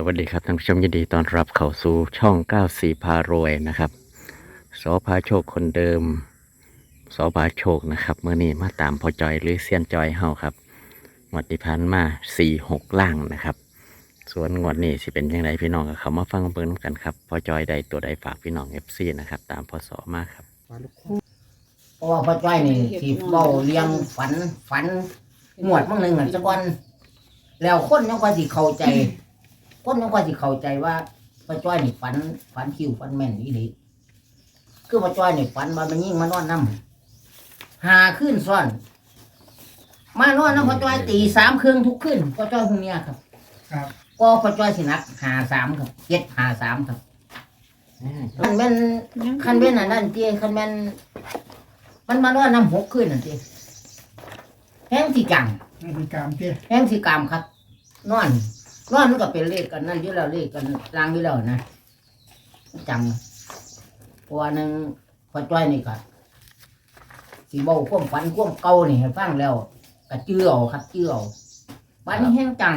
สวัสดีครับท่านผู้ชมยินดีต้อนรับเข้าสู่ช่อง 94 พารวยนะครับสอพาโชคคนเดิมสอพาโชคนะครับเมื่อนี้มาตามพอจอยหรือเซียนจอยเฮาครับงวดที่ผ่านมา 4 6 ล่างนะครับ ส่วนงวดนี้สิเป็นยังไงพี่น้องก็เขามาฟังเบิ่งกันครับพอจอยใดตัวใดฝากพี่น้อง FC นะครับตามพศมากครับเพราะว่าพอจอยนี่ที่เบาเลี้ยงฝันฝันงวดมั่งหนึ่งอะจักวันแล้วคนยังว่าสิเข้าใจ คนยังว่าสิเข้าใจว่าพ่อจ้อยนี่ฝันฝันคิวฝันแม่นอีหลีคือพ่อจ้อยนี่ฝันว่ามันยิ่งมานอนน้ำหาขึ้นซ้อน มานอนน้ำพ่อจ้อยตีสามครึ่งทุกคืนพ่อจ้อยพวกเนี้ยครับ ครับก็พ่อจ้อยสินักหาสามครับเจ็ดหาสามครับมันแม่นคันเป็นอันนั้นเจ้คันแม่นมันมาว่าน้ำหกขึ้นนั่นเจ้แห้งสีกังนาฬิกามเตี้ยแห้งสีกามครับ นอน นอนมันก็เป็นเลขกันนั่นอยู่แล้วเลขกันลางอยู่แล้วนะจำเพราะว่าหนึงพอจ้อยนี่ก็สีเบาความฝันความเก่านี่ให้ฟังแล้วก็เจือเอาครับเจือเอาวันนี้แห้งจัง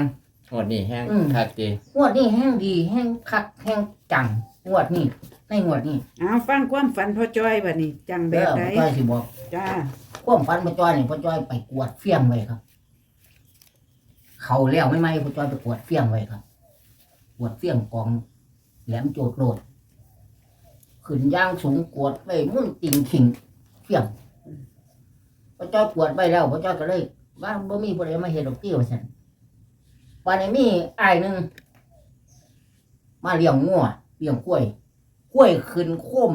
งวดนี้แห้งอืม คักดีงวดนี้แห้งดีแห้งคักแห้งจังงวดนี้ในงวดนี้เอาฟังความฝันพ่อจ้อยบัดนี้ จังแบเด้บอใดพอจ้อยสิบอกจ้าความฝันพ่อจ้อยนี่พ่อจ้อยไปกวดเฟี้ยงไว้ครับ เขาเลี้ยวไม่ไหมพ่อจ้อยไปกวดเฟี้ยงไว้ครับกวดเฟี้ยงกอง แหลมโจดโลดขึ้นย่างสูงกวดไว้มุ่นติ่งขิงเฟี้ยงพ่อจ้อยกวดไว้แล้วพ่อจ้อยก็เลยว่าบ่มีผู้ใดมาเห็นดอกเตี้ยวสันวันนี้มีอ้ายหนึ่งมาเลี้ยงงัวเลี้ยงกล้วยกล้วยขึ้นโค้ม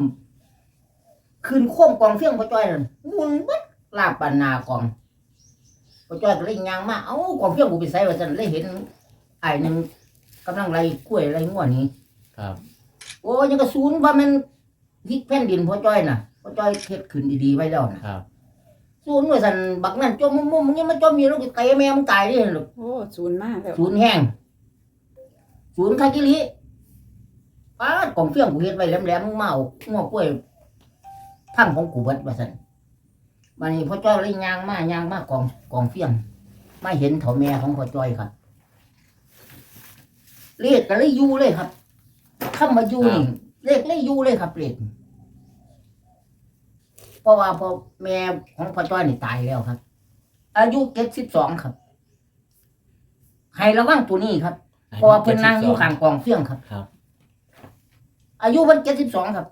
ขึ้นโค้มกองเฟี้ยงพ่อจ้อยนั่นมุนบิดลาบปานนากอง พอจ้อยก็เลยยางมาเอ้ากองเพียงกูไปใส่ว่าฉันเลยเห็นไอ้หนึ่งกำลังไล่กล้วยไล่งัวนี้ครับ โอ้ยังกระสูนว่ามันพลิกแผ่นดินพอจ้อยน่ะพอจ้อยเฮ็ดขึ้นดีๆไว้แล้วนะครับสูนว่าฉันบักนั่นจมมุมมุมมึงยังมาจมมีลูกเตะแม่มึงตายดิลูกโอ้ศูนย์มากแล้วสูนแห้งสูนคากิลิป้าดกองเฟียงกูเฮ็ดไว้แหลมๆมึงมาเอางัวกล้วยพังของกูเบิดว่าซั่น วันนี้พ่อจ้อยเลยยางมายางมากองกองเฟียงไม่เห็นเถาแม่ของพ่อจ้อยครับเลขก็เลยอยูเลยครับคำว่าอยูนี่เลขเลยอยูเลยครับเลขเพราะว่าพ่อแม่ของพ่อจ้อยนี่ตายแล้วครับ อายุเจ็ดสิบสองครับให้ระวังตัวนี้ครับเพราะว่าเพิ่นนั่งอยู่ข้างกองเฟียงครับ ครับ อายุมันเจ็ดสิบสองครับ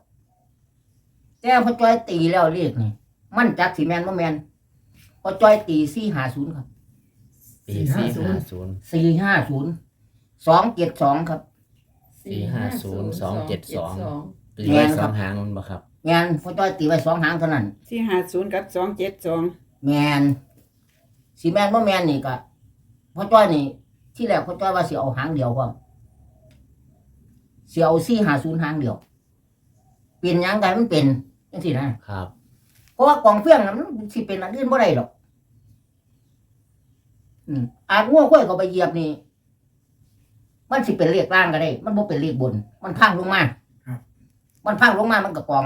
แต่พ่อจ้อยตีแล้วเลขนี่ มันจักสีแมนว่าแมนพ่อจ้อยตีสี่ห้าศูนย์ครับปีสี่ห้าศูนย์สี่ห้าศูนย์สองเจ็ดสองครับ สี่ห้าศูนย์สองเจ็ดสองตีแม่ไว้นสครัอบงหางมันบ่ครับแมนพ่อจ้อยตีไว้สองหางเท่านั้นที่หาศูนย์กับสองเจ็ดสองแมนสีแมนว่าแมนนี่ก็พ่อจ้อยนี่ ที่แรกพ่อจ้อยว่าสิเอาหางเดียวพ่อสิเอาสี่ห้าศูนย์หางเดียวเปลี่ยนหยังไงมันเป็นจังสินะครับ เพราะว่ากองเฟี้ยงน่ะมันสิเป็นอันอื่นบ่ได้หรอกอืมอาจง่วงค่อยเขาไปเหยียบนี่มันสิเป็นเลขล่างก็ได้ มันบ่เป็นเลขบน มันพังลงมาครับมันพังลงมามันก็กอง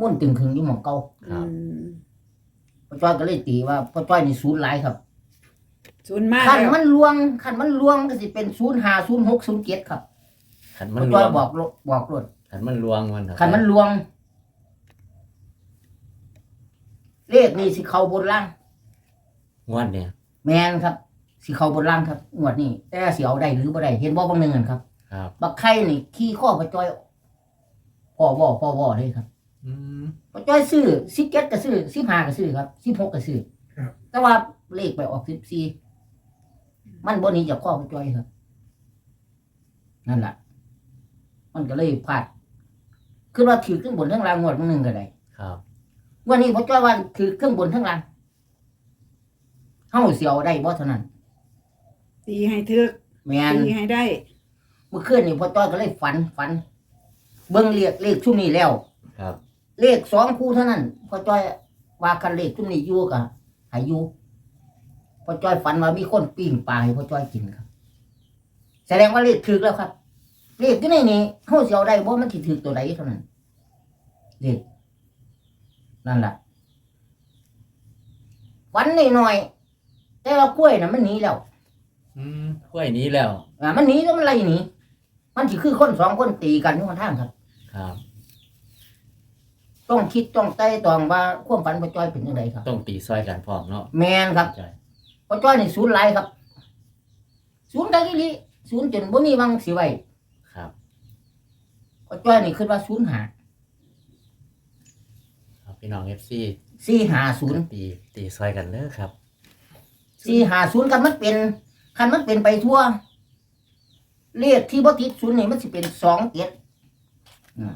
มุ่นตึงขึงอยู่หม่องเก่าครับพ่อจ้อยก็เลยตีว่าพ่อจ้อยนี่ศูนย์หลายครับศูนย์มากคันแล้วมันลวงคันมันลวงก็สิเป็นศูนย์ห้าศูนย์หกศูนย์เจ็ดครับขันมัพ่นอลจ้วอยงบอกโลบอกรถขันมันลวงมันครับคันมันลวง เลขนี่สิเข้าบนล่าง งวดเนี่ย แมนครับ สิเข้าบนล่างครับงวดนี้แต่สิเอาได้หรือบ่ได้เห็นบ่บางหนึงกันครับครับ บักไข่นี่ขี้ข้อพระจ้อยพ่อว่อพ่อว่อเลยครับอืมพระจ้อยซื้อสิบเก็ดก็ซื้อสิบห้าก็ซื้อครับสิบหกก็ซื้อครับ แต่ว่าเลขไปออกสิบสี่มันบนนี้จากข้อพระจ้อยครับ นั่นแหละมันก็เลยพลาดคือว่าถือเครื่องบนทั้งล่างงวดบางหนึงก็ได้ ครับง วันนี้พระจ้อยว่าถือเครื่องบนทั้งล่างเฮาเสียวได้บ่เท่านั้นตีให้ทึกแม่นตีให้ได้ เมื่อคืนนี่พ่อจ้อยก็เลยฝันฝัน เบิ่งเลขเลขชุ่มนี้แล้ว ครับ เลขสองคู่เท่านั้นพ่อจ้อยว่ากันเลขชุ่มนี้อยู่กับหายอยู่พ่อจ้อยฝันว่ามีคนปิ้งปลาให้พ่อจ้อยกินครับ แสดงว่าเลขถึกแล้วครับเลขที่ในนี้เขาเสียวได้บ่มันสิถึกตัวใดเท่านั้นเลข นั่นแหละฝันหน่อยๆแต่ว่ากล้วยน่ะมันหนีแล้วอืมกล้วยหนี้แล้ว อ่ามันหนีแล้วมันไล่หนีมันสิคือคนสองคนตีกันอยู่ข้างทางครับ ครับ ต้องคิดต้องไต่ตองว่าความฝันพ่อจ้อยเป็นยังไงครับ ต้องตีซอยกันพร้อมเนาะแมนครับใช่พ่อจ้อยนี่ศูนย์หลายครับศูนย์ได้กี่ลิศูนย์จนบ่มีวังสิไว้ครับ พ่อจ้อยนี่คิดว่าศูนย์หา เอาพี่น้อง FC สี่หาศูนย์ตีตีซอยกันเด้อครับสี่หาศูนย์กันมันเป็นคันมันเป็นไปทั่ว เลขที่บ่ติดศูนย์นี่มันสิเป็นสองเจ็ดอ่า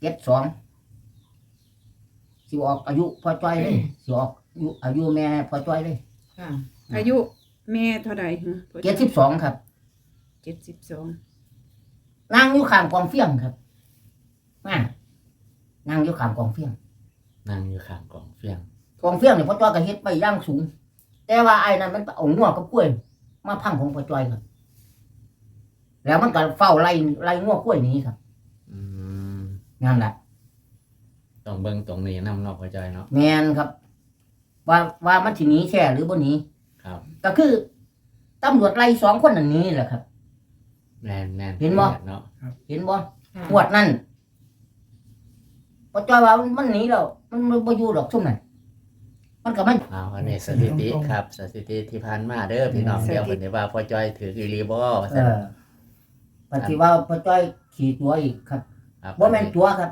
เจ็ดสองสิออกอายุพ่อจ้อยเลยสิออกอายุอายุแม่พ่อจ้อยเลยค่ะ อายุแม่เท่าใดฮะเจ็ดสิบสองครับ เจ็ดสิบสองนั่งอยู่ข้างกองเฟียงครับ มานั่งอยู่ข้างกองเฟียงนั่งอยู่ข้างกองเฟียงกองเฟียงเนี่ยพ่อจ้อยก็เฮ็ดไปย่างสูง แต่ว่าไอ้นั้นมันเอางัวกับกล้วย มาพังของพ่อจ้อยครับแล้วมันก็เฝ้าไล่ไล่งัวกล้วยหนี้ครับอืมนั่นแหละต้องเบิ่งตรงนี้นำเนาะพ่อจอยเนาะ แมนครับ ว่าว่ามันสิหนีแช่หรือบ่หนีครับ ก็คือตำรวจไล่สองคนอันนี้แหละครับ แม่นแม่นเห็นบ่ เนาะ เห็นบ่หวดนั่น พ่อจ้อยว่ามันหนีแล้วมันบ่อยู่ดอกซุ่มนั่นมันก็มันเอาอันนี้สถิติครับ สถิติที่ผ่านมาเด้อพี่น้องเดี๋ยวเพิ่นสิว่าพ่อจอยถืออีหลีบ่ว่าเอซั่นอปฏิว่าพ่อจ้อยขี่ตัวอีกครับครับบ่แม่นตัวครับ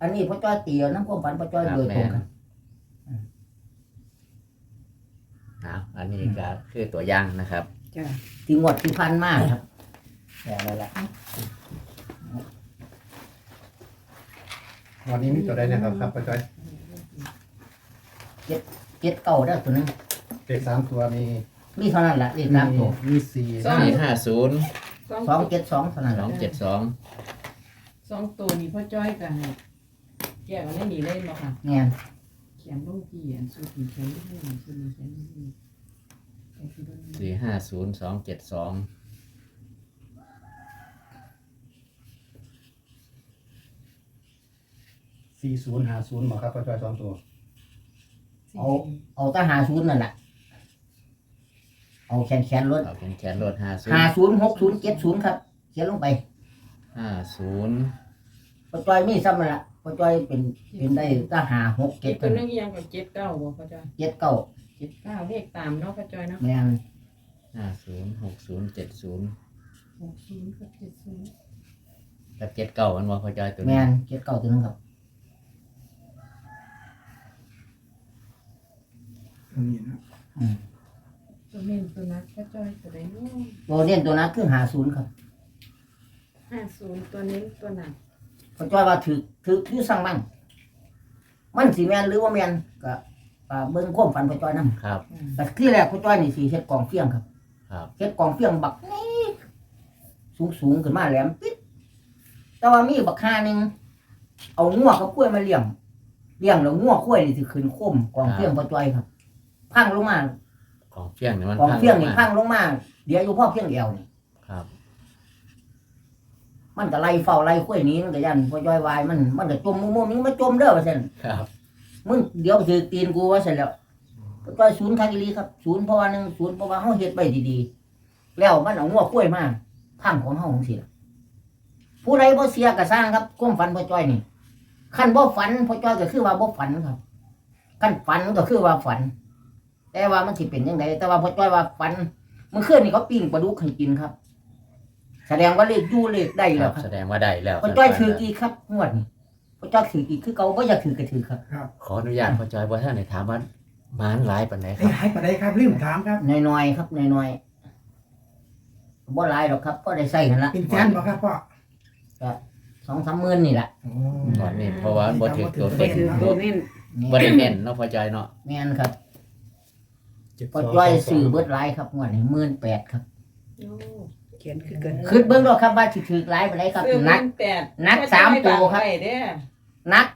อันนี้พ่อจ้อยเตียวน้ำความฝันพ่อจ้อยโดยตรงครับเอาอันนี้ก็คือตัวอย่างนะครับจ้ะที่งวดที่พันมากครับแต่อะไรล่ะ วันนี้มีตัวใดนะครับครับป้าจ้อยเจ็ดเก้าได้อตัวหนึงเลขสามตัวมีมีเท่านั้นแหละเลขสามตัวมีสี่สี่ห้าศูนย์สองเจ็ดสองเท่านั้นแหสละองเจ็ดสองสองตัวนี้พ่อจ้อยกันแยกกันได้หนีเล่นบ่ค่ะเนี่ยเขียนลงที่อันสุดที่เขียนลงที่อันสุดที่เขียนลงที่ไอ้ที่โดนสี่ห้าศูนย์สองเจ็ดสอง สี่ศูนย์ห้าศูนย์หมอครับป้าจ้อยสองตัวเอาเอาแตหาศูนย์นั่นแหละเอาแขนแขนรถเอาเป็นแขนรถห้าศูนหาย์ศูนย์หกศูนย์เจ็ดศูนย์ครับเขียนลงไปห้าศูนย์พ่อจ้อยมีซ้ำนั่นแหละพ่อจ้อยเป็นเป็นได้แตหาหกเจ็เจ็ดดตัวนึงยังกับเจ็ดเก้าบ่พ่อจ้อยเจ็ดเก้าเจ็ดเก้าเลขตามเนาะพ่อจ้อยเนาะแม่นห้าศูนย์หกศูนย์เจ็ดศูนย์หกศูนย์กับเจ็ดศูนย์กับเจ็ดเก้ามันว่าพ่อจอยตัวแม่นี้นเจ็ดเก้าตัวหนึงครับ นี่นะอืมตัวเน้นตัวนักพ่อจ้อยตัวใดเนาะตัวเล่นตัวนั้นคือหาศูนย์ครับห้าศูนย์ตัวเน้นตัวหนักพ่อจ้อยว่าถือถือคือสั่งมั่งมันสีแมนหรือว่าแมนก็อ่าเบิ้งความฝันพ่อจ้อยนั่ครับ แต่ที่แรกพ่อจ้อยนี่สีเฮ็ดกองเฟียงครับครับ เฮ็ดกองเฟียงบักนี่สูงสูงขึ้นมาแหลมปิดแต่ว่ามีบักค่าหนึงเอางัวกับกล้วยมาเลี้ยงเลี้ยงแล้วงัวกล้วยนี่สิขึ้นคมกองเฟียงพ่อจ้อยครับ พังลงมาของเฟี้ยงเนี่ยมันกองเฟียงนี่พัพังงลงมา เดี๋ยวอยู่พ่อเฟียงเดียวนี่ครับ มันก็ไล่เฝ้าไล่กล้วยหนี้มันก็ยันพ่อจ้อยวายมันมันก็จมมุมๆนี่มาจมเด้อว่าซั่นครับมึงเดี๋ยวถือตีนกูว่าเสร็จแล้วก็ศูนย์คากิลีครับศูนย์เพราะว่าหนึ่งศูนย์เพราะว่าเขาเฮ็ดไปดีๆแล้วมันเอางัวกล้วยมาพังของเฮาของเสียผู้ใดบ่เสียก็สร้างครับความฝันพ่อจ้อยนี่คันบ่ฝันพ่อจ้อยก็คือว่าบ่ฝันครับคันฝันก็คือว่าฝัน แต่ว่ามันสิเป็นยังไงแต่ว่าพ่อจ้อยว่าฝันเมื่อคืนนี่เขาปิ้งปลาดุกให้กินครับ แสดงว่าเลขอยู่เลขได้คแล้รัวบครับแสดงว่าได้แล้วพ่อจ้อยถืออีกครับงวดนี้พ่อจ้อยถืออีกคือเก่าบ่อยากถือก็ถือครับ ขออนุญาตพ่อจอยว่าท่านไหนถามว่าหมานหลายปานไหนคไอ้รับหายไปได้ครับรีบถามครับน้อยๆครับน้อยๆบ่หลายหรอกครับก็ได้ใส่กันละเป็นแสนบ่ครับพ่อสองสามหมื่นนี่แหละโอ้ก่อนนี้เพราะว่าบ่ถือตัวไปเต็งถือตัวเน้นบ่ได้เน้นเนาะพ่อจอยเนาะแม่นครับ เจ็ดก็สงจ้อยสงซื้อเบิดหลายครับงวดนี้หมื่นแปดครับโอ้เขียนคือกันคิดเบิ่งดอกครับว่าสิถือหลายไปไหนใดครับซื้อนักเงินแปดนักสามตัวครับพ่อจ้อยฝากไเด้อนัก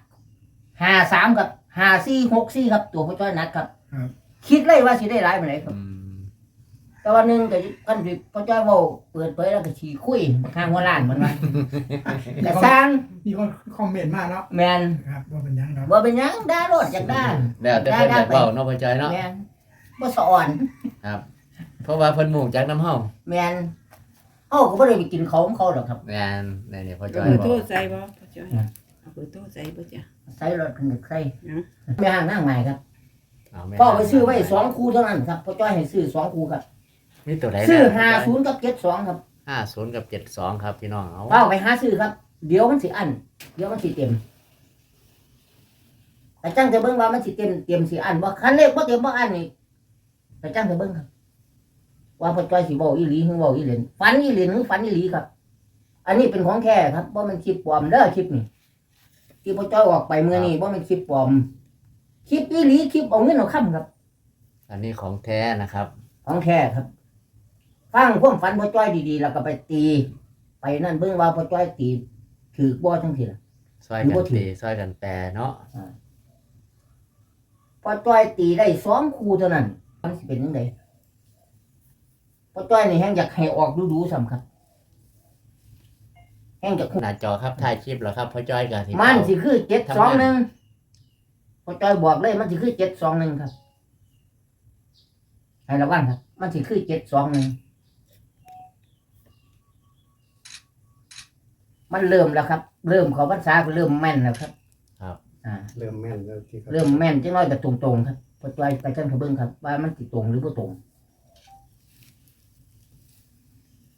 ห้าสามครับห้าสี่หกสี่ครับ ตัวพ่อจ้อยนักครับครับคิดเลยว่าสิได้หลายไปไหนใดครับอืมแต่ว่าหนึงก็กันสิพ่อจ้อยเว้าเปิดเผยแล้วก็สิคุยข้างหัวล้านมันว่าแต่สร้างมีคนคอมเมนต์มาเนาะแม่นครับว่าเป็นหยังครับบ่เป็นหยังด่ารถอยากด่าแล้วแต่เพิ่นอยากเว้าเนาะพ่อจอยเนาะแม่น บ่สะอ่อน ครับ เพราะว่าเพิ่นหมู่จากน้ำเฮาแมนเฮาก็บ่ได้ไปกินเขาของเขาหรอกครับ แมนนี่นี่พ่อจเอาอยเบอร์บโทรอกใส่บ่พ่อจ้อยอืม เอาเบอร์โทรใส่บ่จ้ะ ใส่รถคันใส่เนาะแม่ห้างนั่งใหม่ครับเอาแม่พ่อไปซื้อไว้สองคู่เท่านั้นครับพ่อจ้อยให้ซื้อสองคู่ครับมีตัวไหนซื้อนะพ่จย50กับ72ครับห้าศูนย์กับเจ็ดสองครับพี่น้องเอาพ่อไปหาซื้อครับ เดี๋ยวมันสิอันเดี๋ยวมันสิเต็มแต่จังจะเบิ่งว่ามันสิเต็มเต็มสิอันบ่คันเลขบ่เต็มบ่อันนี่ แต่จังจะเบิ่งครับว่าพ่อจ้อยสิเว้าอีหลีหรือเว้าอีเหลนฝันอีเหลนหรือฝันอีหลีครับ อันนี้เป็นของแท้ครับบ่มันคลิปปลอมเด้อคลิปนี้ที่พ่อจ้อยออกไปเมื่อนี้บ่มันคลิปปลอมคลิปอีหลีคลิปเอาเงินเอาค่ำครับ อันนี้ของแท้นะครับ ของแท้ครับฟังความฝันพ่อจ้อยดีๆแล้วก็ไปตี ไปนั่นเบิ่งว่าพ่อจ้อยตีถือบ่ทั้งทีละซอยหรือกันว่าถือตีซอยกันแปรเนาะพ่อจ้อยตีได้สองคู่เท่านั้น มันสิเป็นยังไงพ่อจ้อยนี่แห้งอยากให้ออกดูๆซ้ำครับแห้งจากหน้าจอครับถ่ายคลิปแล้วครับพ่อจอยกับที่มันเก้าสิคือเจ็ดสองหนึ่งพ่อจ้อยบอกเลยมันสิคือเจ็ดสองหนึ่งครับให้ระวังครับ มันสิคือเจ็ดสองหนึ่งมันเริ่มแล้วครับ เริ่มเของภาษาก็เริ่มแม่นแล้วครับ ครับ อ่า เริ่มแม่นแล้วที่ครับเริ่มแม่นจังน้อยแต่ตรงๆครับ พอจอยไปจังขะเบิ้งครับ ว่ามันติตรงหรือบ่ตรง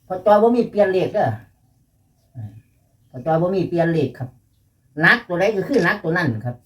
พอจอยบ่มีเปลี่ยนเลขเด้ออพอจอยบ่มีเปลี่ยนเลขครับนักตัวใดก็คือนักตัวนั่นครับ